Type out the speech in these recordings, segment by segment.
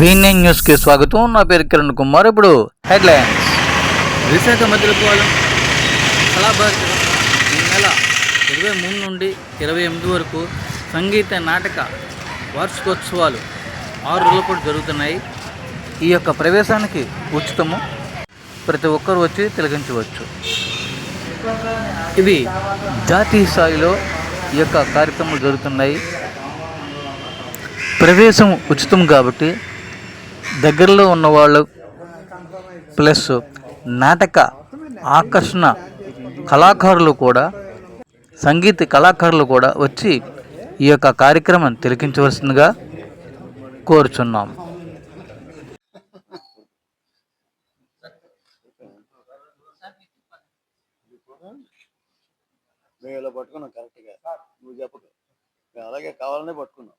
వీఎన్ఎన్ న్యూస్కి స్వాగతం. నా పేరు కిరణ్ కుమార్. ఇప్పుడు హెడ్లైన్స్. విశాఖ మధ్యపాలెం కళాభారతి ఈ నెల ఇరవై మూడు నుండి ఇరవై ఎనిమిది వరకు సంగీత నాటక వార్షికోత్సవాలు ఆరు రోజుల పాటు జరుగుతున్నాయి. ఈ యొక్క ప్రవేశానికి ఉచితము ప్రతి ఒక్కరు వచ్చి తిలగించవచ్చు ఇవి జాతీయ స్థాయిలో ఈ యొక్క కార్యక్రమాలు జరుగుతున్నాయి. ప్రవేశం ఉచితం కాబట్టి దగ్గరలో ఉన్నవాళ్ళు ప్లస్ నాటక ఆకర్షణ కళాకారులు కూడా సంగీత కళాకారులు కూడా వచ్చి ఈ యొక్క కార్యక్రమం తిలకించవలసిందిగా కోరుచున్నాం. మేము ఇలా పట్టుకున్నాం కరెక్ట్గా. నువ్వు చెప్పకు. మేము అలాగే కావాలనే పట్టుకున్నాం.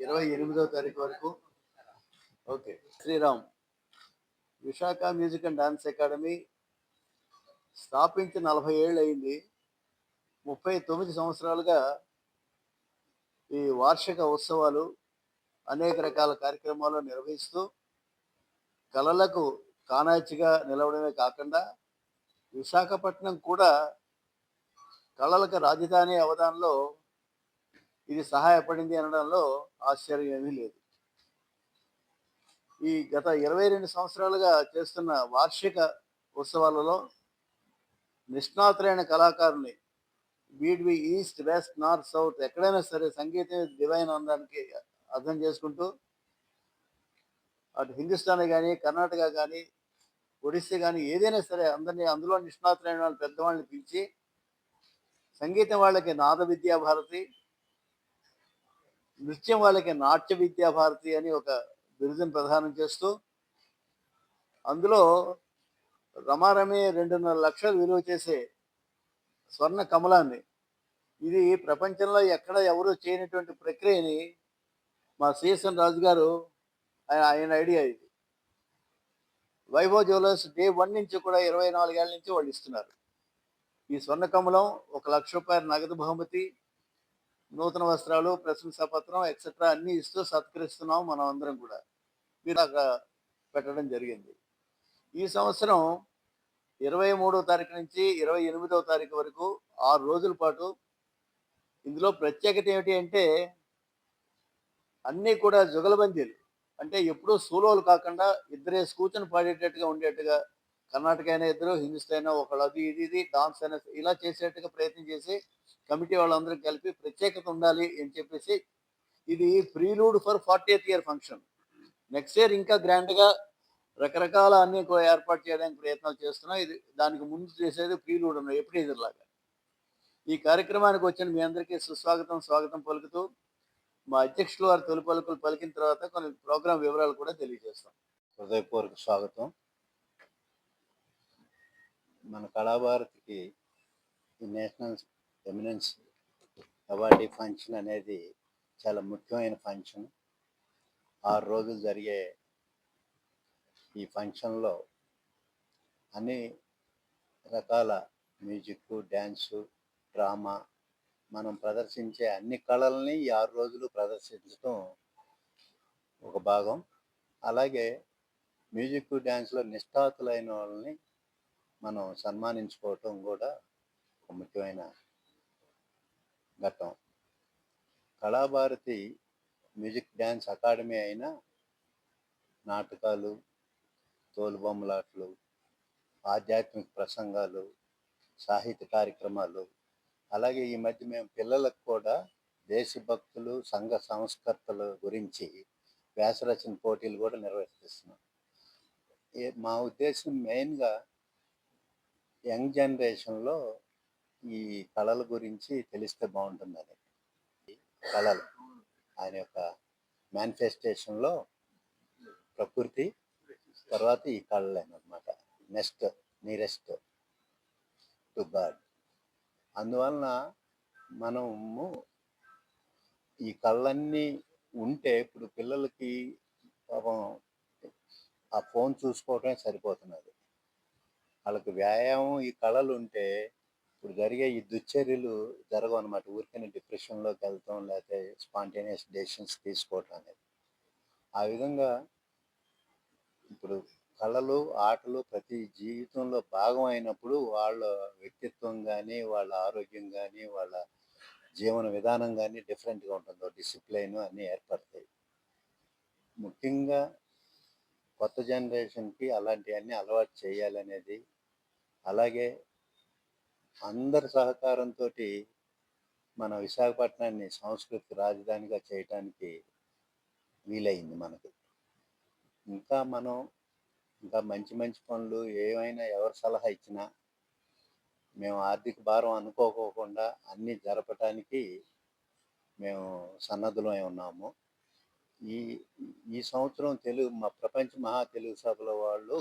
ఇరవై ఎనిమిదవ తారీఖు వరకు. Okay. Sriram Visakha music and dance academy స్థాపించి నలభై ఏళ్ళు అయింది. ముప్పై తొమ్మిది సంవత్సరాలుగా ఈ వార్షిక ఉత్సవాలు అనేక రకాల కార్యక్రమాలు నిర్వహిస్తూ కళలకు కానాచిగా నిలవడమే కాకుండా విశాఖపట్నం కూడా కళలకు రాజధాని అవదానంలో ఇది సహాయపడింది అనడంలో ఆశ్చర్యం ఏమీ లేదు. ఈ గత ఇరవై రెండు సంవత్సరాలుగా చేస్తున్న వార్షిక ఉత్సవాలలో నిష్ణాతులైన కళాకారుని బీడ్వి ఈస్ట్ వెస్ట్ నార్త్ సౌత్ ఎక్కడైనా సరే సంగీతం డివైన్ అనడానికి అర్థం చేసుకుంటూ అటు హిందుస్థానీ కానీ కర్ణాటక కానీ ఒడిస్సీ కానీ ఏదైనా సరే అందరినీ అందులో నిష్ణాతులైన వాళ్ళు పెద్దవాళ్ళని పిలిచి సంగీతం వాళ్ళకి నాద విద్యా భారతి నృత్యం వాళ్ళకి నాట్య విద్యా భారతి అని ఒక బిరుదును ప్రదానం చేస్తూ అందులో రమారమే రెండున్నర లక్షలు విలువ చేసే స్వర్ణ కమలాన్ని. ఇది ప్రపంచంలో ఎక్కడ ఎవరు చేయనటువంటి ప్రక్రియని మా సీఎస్ఎన్ రాజు గారు ఆయన ఆయన ఐడియా ఇది. వైభవ్ జ్యువెలర్స్ డే వన్ నుంచి కూడా ఇరవై నాలుగేళ్ళ నుంచి వాళ్ళు ఇస్తున్నారు. ఈ స్వర్ణ కమలం ఒక లక్ష రూపాయల నగదు బహుమతి నూతన వస్త్రాలు ప్రశంసా పత్రం ఎక్సెట్రా అన్నీ ఇస్తూ సత్కరిస్తున్నాం మనం అందరం కూడా. మీరు అక్కడ పెట్టడం జరిగింది. ఈ సంవత్సరం ఇరవై మూడో తారీఖు నుంచి ఇరవై ఎనిమిదవ తారీఖు వరకు ఆరు రోజుల పాటు ఇందులో ప్రత్యేకత ఏమిటి అంటే అన్నీ కూడా జుగలబందీలు. అంటే ఎప్పుడూ సోలోలు కాకుండా ఇద్దరే కూర్చొని పాడేటట్టుగా ఉండేట్టుగా కర్ణాటక అయినా ఇద్దరు హిందుస్థాన్ అయినా ఒకళ్ళు అది ఇది ఇది డాన్స్ అయినా ఇలా చేసేట్టుగా ప్రయత్నం చేసి కమిటీ వాళ్ళందరూ కలిపి ప్రత్యేకత ఉండాలి అని చెప్పేసి ఇది prelude for forty year function. Next year ఇంకా గ్రాండ్గా రకరకాల అన్ని ఏర్పాటు చేయడానికి ప్రయత్నాలు చేస్తున్నాం. ఇది దానికి ముందు చేసేది ప్రీలూడ్ ఉన్నాయి ఎప్పుడు లాగా ఈ కార్యక్రమానికి వచ్చిన మీ అందరికీ సుస్వాగతం స్వాగతం పలుకుతూ మా అధ్యక్షులు వారు తొలి పలుకులు పలికిన తర్వాత కొన్ని ప్రోగ్రాం వివరాలు కూడా తెలియజేస్తాం. హృదయపూర్వక స్వాగతం. మన కళాభారతికి ఈ నేషనల్ ఎమినెన్స్ అవార్డీ ఫంక్షన్ అనేది చాలా ముఖ్యమైన ఫంక్షన్. ఆరు రోజులు జరిగే ఈ ఫంక్షన్లో అన్ని రకాల మ్యూజిక్ డ్యాన్సు డ్రామా మనం ప్రదర్శించే అన్ని కళల్ని ఈ ఆరు రోజులు ప్రదర్శించడం ఒక భాగం. అలాగే మ్యూజిక్ డ్యాన్స్లో నిష్ఠాతులైన వాళ్ళని మనం సన్మానించుకోవటం కూడా ఒక ముఖ్యమైన ఘట్టం. కళాభారతి మ్యూజిక్ డ్యాన్స్ అకాడమీ అయినా నాటకాలు తోలుబొమ్మలాట్లు ఆధ్యాత్మిక ప్రసంగాలు సాహిత్య కార్యక్రమాలు అలాగే ఈ మధ్య మేము పిల్లలకు కూడా దేశభక్తులు సంఘ సంస్కర్తల గురించి వ్యాసరచన పోటీలు కూడా నిర్వహిస్తున్నాం. మా ఉద్దేశం మెయిన్గా యంగ్ జనరేషన్లో ఈ కళల గురించి తెలిస్తే బాగుంటుందని. కళలు ఆయన యొక్క మేనిఫెస్టేషన్లో ప్రకృతి తర్వాత ఈ కళలు అనమాట నెక్స్ట్ నియరెస్ట్ టు గాడ్ అందువలన మనము ఈ కళ్ళన్నీ ఉంటే ఇప్పుడు పిల్లలకి పాపం ఆ ఫోన్ చూసుకోవటమే సరిపోతున్నది. వాళ్ళకి వ్యాయామం ఈ కళలు ఉంటే ఇప్పుడు జరిగే ఈ దుశ్చర్యలు జరగవు అనమాట ఊరికనే డిప్రెషన్లోకి వెళ్తాం లేకపోతే స్పాంటేనియస్ డెసిషన్స్ తీసుకోవటం అనేది. ఆ విధంగా ఇప్పుడు కళలు ఆటలు ప్రతి జీవితంలో భాగం అయినప్పుడు వాళ్ళ వ్యక్తిత్వం కానీ వాళ్ళ ఆరోగ్యం కానీ వాళ్ళ జీవన విధానం కానీ డిఫరెంట్గా ఉంటుంది. డిసిప్లైన్ అన్నీ ఏర్పడతాయి. ముఖ్యంగా కొత్త జనరేషన్కి అలాంటివన్నీ అలవాటు చేయాలనేది అలాగే అందరి సహకారంతో మన విశాఖపట్నాన్ని సాంస్కృతిక రాజధానిగా చేయటానికి వీలైంది మనకు. ఇంకా మనం ఇంకా మంచి మంచి పనులు ఏమైనా ఎవరు సలహా ఇచ్చినా మేము ఆర్థిక భారం అనుకోకోకుండా అన్నీ జరపటానికి మేము సన్నద్ధులమై ఉన్నాము. ఈ ఈ సంవత్సరం తెలుగు మా ప్రపంచ మహా తెలుగు సభల వాళ్ళు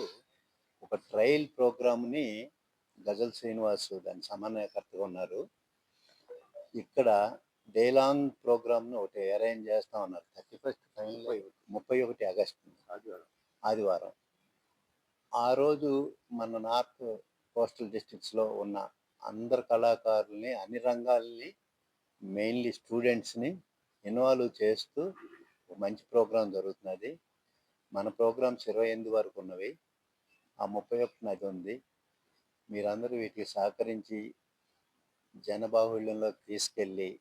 ఒక ట్రయల్ ప్రోగ్రామ్ని గజల్ శ్రీనివాస్ దాని సమన్వయకర్తగా ఉన్నారు. ఇక్కడ డే లాంగ్ ప్రోగ్రామ్ని ఒకటి అరేంజ్ చేస్తా ఉన్నారు. థర్టీ ఫస్ట్ ముప్పై ఒకటి ఆగస్టు ఆదివారం. ఆదివారం. ఆ రోజు మన నార్త్ కోస్టల్ డిస్ట్రిక్ట్స్లో ఉన్న అందరు కళాకారుల్ని అన్ని రంగాల్ని మెయిన్లీ స్టూడెంట్స్ని ఇన్వాల్వ్ చేస్తూ మంచి ప్రోగ్రాం జరుగుతున్నది. మన ప్రోగ్రామ్స్ ఇరవై ఎనిమిది వరకు ఉన్నవి. ఆ ముప్పై ఒకటిన అది ఉంది. మీరందరూ వీటికి సహకరించి జనబాహుళ్యంలోకి తీసుకెళ్ళి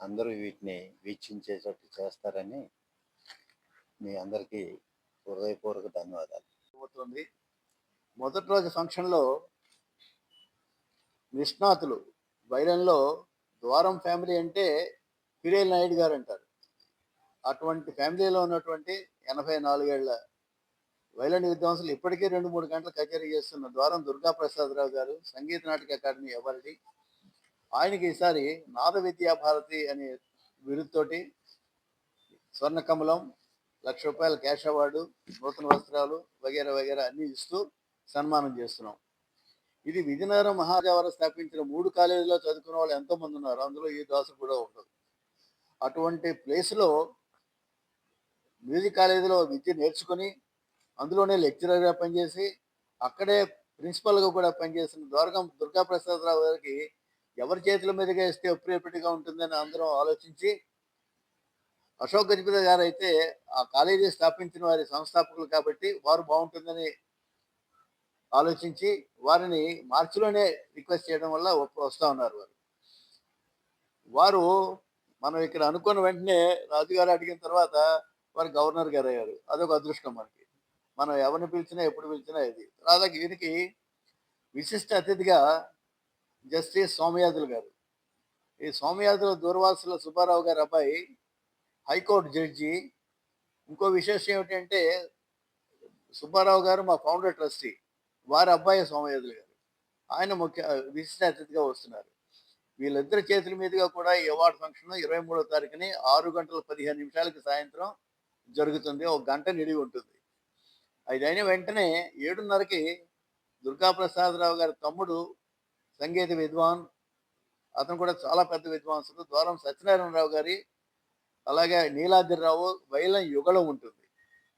అందరూ వీటిని వీక్షించేటట్టు చేస్తారని మీ అందరికీ హృదయపూర్వక ధన్యవాదాలు. జరగబోతోంది మొదటి రోజు ఫంక్షన్లో నిష్ణాతులు. వైరంలో ద్వారం ఫ్యామిలీ అంటే పిరేల్ నాయుడు గారు అంటారు. అటువంటి ఫ్యామిలీలో ఉన్నటువంటి ఎనభై నాలుగేళ్ళ వైలన్ విద్వాంసులు ఇప్పటికే రెండు మూడు గంటలు కచేరీ చేస్తున్న ద్వారం దుర్గా ప్రసాదరావు గారు సంగీత నాటక అకాడమీ అవార్డు. ఆయనకి ఈసారి నాద విద్యా భారతి అనే బిరుదుతోటి స్వర్ణ కమలం లక్ష రూపాయల క్యాష్ అవార్డు నూతన వస్త్రాలు వగేరా వగేరా అన్ని ఇస్తూ సన్మానం చేస్తున్నాం. ఇది విజయనగరం మహాజావర స్థాపించిన మూడు కాలేజీలో చదువుకున్న వాళ్ళు ఎంతో మంది ఉన్నారు. అందులో ఈ దోశ కూడా ఉండదు. అటువంటి ప్లేస్లో మ్యూజిక్ కాలేజీలో విద్య నేర్చుకుని అందులోనే లెక్చరర్గా పనిచేసి అక్కడే ప్రిన్సిపల్గా కూడా పనిచేసిన ద్వారకం దుర్గా ప్రసాదరావు గారికి ఎవరి చేతుల మీదుగా ఇస్తే అప్రియేటెడ్గా ఉంటుందని అందరం ఆలోచించి అశోక్ గజపతి గారు అయితే ఆ కాలేజీ స్థాపించిన వారి సంస్థాపకులు కాబట్టి వారు బాగుంటుందని ఆలోచించి వారిని మార్చిలోనే రిక్వెస్ట్ చేయడం వల్ల వస్తూ వస్తా ఉన్నారు వారు. వారు మనం ఇక్కడ అనుకున్న వెంటనే రాజుగారు అడిగిన తర్వాత వారు గవర్నర్ గారు అయ్యారు అదొక అదృష్టం మనకి. మనం ఎవరిని పిలిచినా ఎప్పుడు పిలిచినా ఇది. తర్వాత వీరికి విశిష్ట అతిథిగా జస్టిస్ సోమయాజులు గారు. ఈ సోమయాజుల దూర్వాసుల సుబ్బారావు గారి అబ్బాయి హైకోర్టు జడ్జి. ఇంకో విశేషం ఏమిటంటే సుబ్బారావు గారు మా ఫౌండర్ ట్రస్టీ వారి అబ్బాయి సోమయాదులు గారు. ఆయన ముఖ్య విశిష్ట అతిథిగా వస్తున్నారు. వీళ్ళిద్దరి చేతుల మీదుగా కూడా ఈ అవార్డు ఫంక్షన్ ఇరవై మూడో తారీఖుని ఆరు గంటల పదిహేను నిమిషాలకి సాయంత్రం జరుగుతుంది. ఒక గంట నిడివి ఉంటుంది. అది అయిన వెంటనే ఏడున్నరకి దుర్గాప్రసాదరావు గారి తమ్ముడు సంగీత విద్వాన్ అతను కూడా చాలా పెద్ద విద్వాంసుడు ద్వారం సత్యనారాయణరావు గారి అలాగే నీలాద్రిరావు వైలం యుగళం ఉంటుంది.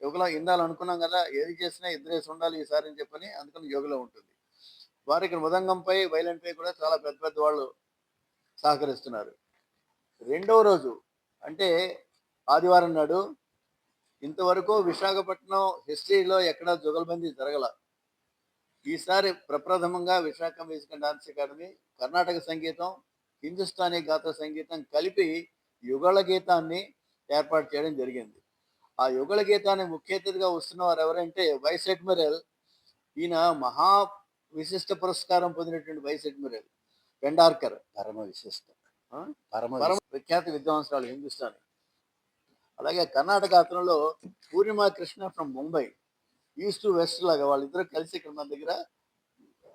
యుగళం ఇందాలు అనుకున్నాం కదా ఏది చేసినా ఇద్దరేసి ఉండాలి ఈసారి అని చెప్పని అందుకని యుగళం ఉంటుంది. వారికి మృదంగంపై వైలెన్పై కూడా చాలా పెద్ద పెద్ద వాళ్ళు సహకరిస్తున్నారు. రెండవ రోజు అంటే ఆదివారం నాడు ఇంతవరకు విశాఖపట్నం హిస్టరీలో ఎక్కడా జుగల్బందీ జరగల. ఈసారి ప్రప్రథమంగా Visakha music and dance academy Karnataka సంగీతం హిందుస్థానీ గాత్ర సంగీతం కలిపి యుగళ గీతాన్ని ఏర్పాటు చేయడం జరిగింది. ఆ యుగళ గీతాన్ని ముఖ్య అతిథిగా వస్తున్న వారు ఎవరంటే వైస్ అడ్మిరల్ ఈయన మహా విశిష్ట పురస్కారం పొందినటువంటి వైస్ అడ్మిరల్ పెండార్కర్ పరమ విశిష్ట? పరమ పరమ విఖ్యాత విద్వాంసరాలు హిందుస్థానీ. అలాగే కర్ణాటక అతనిలో Purnima Krishna from Mumbai east to west లాగా వాళ్ళిద్దరు కలిసి ఇక్కడ మన దగ్గర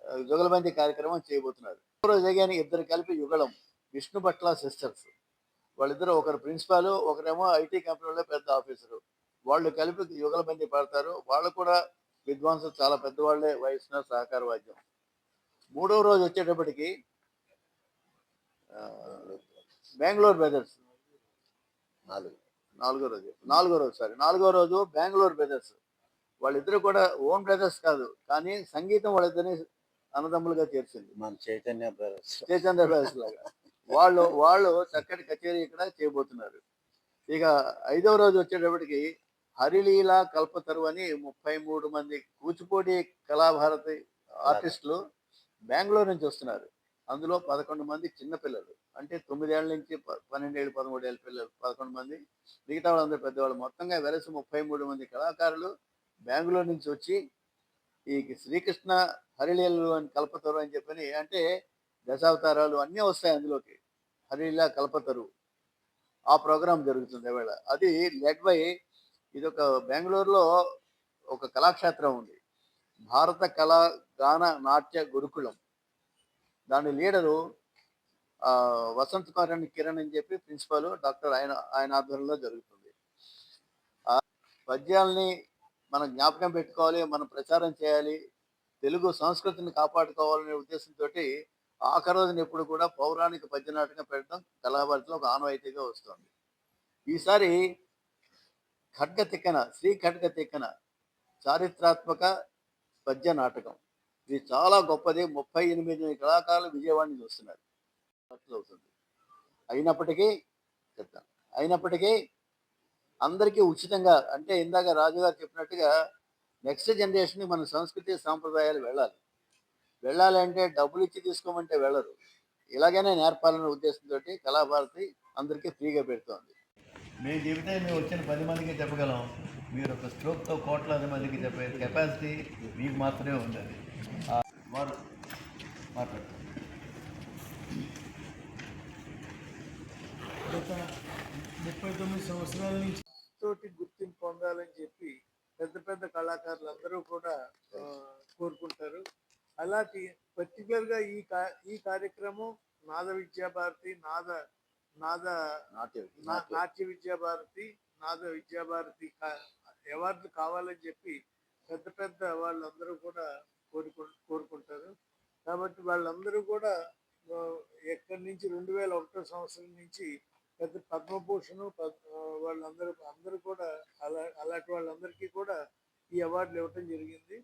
ఆ, జుగలబందీ కార్యక్రమం చేయబోతున్నారు. రోజు జగాని ఇద్దరు కలిపి యుగళం విష్ణు భట్ల సిస్టర్స్ వాళ్ళిద్దరు ఒకరు ప్రిన్సిపాల్ ఒకరేమో ఐటీ కంపెనీలో పెద్ద ఆఫీసరు. వాళ్ళు కలిపి యుగలబందీ పాడతారు. వాళ్ళు కూడా విద్వాంసులు చాలా పెద్దవాళ్ళే వయసున సహకార వాద్యం. మూడవ రోజు వచ్చేటప్పటికి బెంగళూరు బ్రదర్స్. నాలుగు. నాలుగో రోజు. నాలుగో రోజు సారీ నాలుగో రోజు బెంగళూరు బ్రదర్స్. వాళ్ళిద్దరు కూడా ఓన్ బ్రదర్స్ కాదు కానీ సంగీతం వాళ్ళిద్దరిని అన్నదమ్ములుగా చేర్చింది. మన చైతన్య బ్రదర్స్. చైతన్య బ్రదర్స్ లాగా. వాళ్ళు వాళ్ళు చక్కటి కచేరీ ఇక్కడ చేయబోతున్నారు. ఇక ఐదవ రోజు వచ్చేటప్పటికి హరిలీల కల్పతరు అని ముప్పై మూడు మంది కూచిపూడి కళాభారతి ఆర్టిస్టులు బెంగళూరు నుంచి వస్తున్నారు. అందులో పదకొండు మంది చిన్నపిల్లలు అంటే తొమ్మిదేళ్ళ నుంచి ప- పన్నెండేళ్ళు పదమూడేళ్ళ పిల్లలు పదకొండు మంది మిగతా వాళ్ళందరూ పెద్దవాళ్ళు. మొత్తంగా వెలసి ముప్పై మూడు మంది కళాకారులు బెంగళూరు నుంచి వచ్చి ఈ శ్రీకృష్ణ హరిలీలలు అని కల్పతరు అని చెప్పని అంటే దశావతారాలు అన్నీ వస్తాయి అందులోకి. హరిలా కల్పతరు. ఆ ప్రోగ్రాం జరుగుతుంది ఇవాళ అది లెడ్ బై ఇది ఒక బెంగళూరులో ఒక కళాక్షేత్రం ఉంది. భారత కళా గాన నాట్య గురుకులం. దాని లీడరు వసంత్ కుమార్ కిరణ్ అని చెప్పి ప్రిన్సిపాల్ డాక్టర్ ఆయన ఆయన ఆధ్వర్యంలో జరుగుతుంది. పద్యాల్ని మనం జ్ఞాపకం పెట్టుకోవాలి మనం ప్రచారం చేయాలి తెలుగు సంస్కృతిని కాపాడుకోవాలనే ఉద్దేశంతో ఆఖరి రోజున ఎప్పుడు కూడా పౌరాణిక పద్య నాటకం పెట్టడం కళాభారతిలో ఒక ఆనవాయితీగా వస్తుంది. ఈసారి ఖడ్గ తిక్కన శ్రీ ఖడ్గ తిక్కన చారిత్రాత్మక పద్య నాటకం ఇది చాలా గొప్పది. ముప్పై ఎనిమిది కళాకారులు విజయవాడని చూస్తున్నారు. అవుతుంది. అయినప్పటికీ చెప్తాను. అయినప్పటికీ అందరికీ ఉచితంగా అంటే ఇందాక రాజుగారు చెప్పినట్టుగా నెక్స్ట్ జనరేషన్కి మన సంస్కృతి సాంప్రదాయాలు వెళ్ళాలి. వెళ్ళాలి అంటే డబ్బులు ఇచ్చి తీసుకోమంటే వెళ్ళరు. ఇలాగైనా నేర్పాలనే ఉద్దేశంతో కళాభారతి అందరికీ ఫ్రీగా పెడుతోంది. మేము చెబితే మేము వచ్చిన పది మందికి చెప్పగలం. మీరు ఒక స్ట్రోక్తో కోట్లాది మందికి చెప్పే కెపాసిటీ మీకు మాత్రమే ఉండాలి. వారు మాట్లాడతారు. గత ముప్పై తొమ్మిది సంవత్సరాల నుంచి తోటి గుర్తింపు పొందాలని చెప్పి పెద్ద పెద్ద కళాకారులు అందరూ కూడా కోరుకుంటారు. అలాంటి particular గా ఈ కా ఈ కార్యక్రమం నాద విద్యాభారతి నాద నాద నాట్య నా- నాట్య విద్యాభారతి నాద విద్యాభారతి అవార్డులు కావాలని చెప్పి పెద్ద పెద్ద వాళ్ళందరూ కూడా కోరుకు కోరుకుంటారు. కాబట్టి వాళ్ళందరూ కూడా ఎక్కడి నుంచి రెండు వేల ఒకటో సంవత్సరం నుంచి పెద్ద పద్మభూషణ్ వాళ్ళందరూ అందరూ కూడా అలా అలాంటి వాళ్ళందరికీ కూడా ఈ అవార్డులు ఇవ్వటం జరిగింది.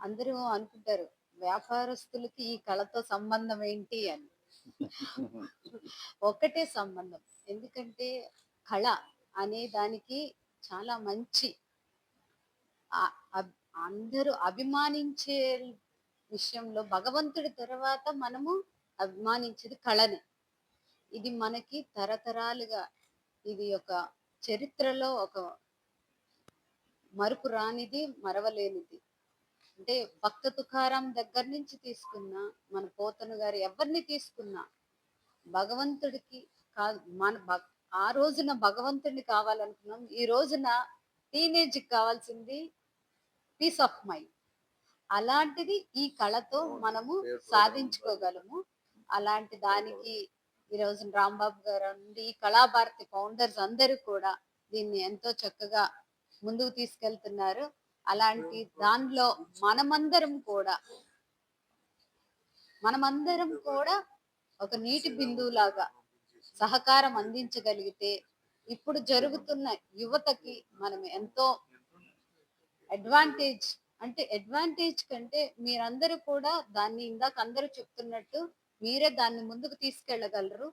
అందరూ అనుకుంటారు వ్యాపారస్తులకి ఈ కళతో సంబంధం ఏంటి అని. ఒకటే సంబంధం. ఎందుకంటే కళ అనే దానికి చాలా మంచి అందరూ అభిమానించే విషయంలో భగవంతుడి తర్వాత మనము అభిమానించేది కళనే. ఇది మనకి తరతరాలుగా ఇది ఒక చరిత్రలో ఒక మరుపు రానిది మరవలేనిది. అంటే భక్త తుకారాం దగ్గర నుంచి తీసుకున్నా మన పోతను గారు ఎవరిని తీసుకున్నా భగవంతుడికి కాదు మన ఆ రోజున భగవంతుడిని కావాలనుకున్నాం. ఈ రోజున టీనేజ్ కావాల్సింది పీస్ ఆఫ్ మైండ్ అలాంటిది ఈ కళతో మనము సాధించుకోగలము. అలాంటి దానికి ఈ రోజున రాంబాబు గారు నుండి ఈ కళాభారతి ఫౌండర్స్ అందరూ కూడా దీన్ని ఎంతో చక్కగా ముందుకు తీసుకెళ్తున్నారు. అలాంటి దానిలో మనమందరం కూడా మనమందరం కూడా ఒక నీటి బిందువులాగా సహకారం అందించగలిగితే ఇప్పుడు జరుగుతున్న యువతకి మనం ఎంతో అడ్వాంటేజ్ అంటే అడ్వాంటేజ్ కంటే మీరందరూ కూడా దాన్ని ఇందాక అందరూ చెప్తున్నట్టు మీరే దాన్ని ముందుకు తీసుకెళ్ళగలరు.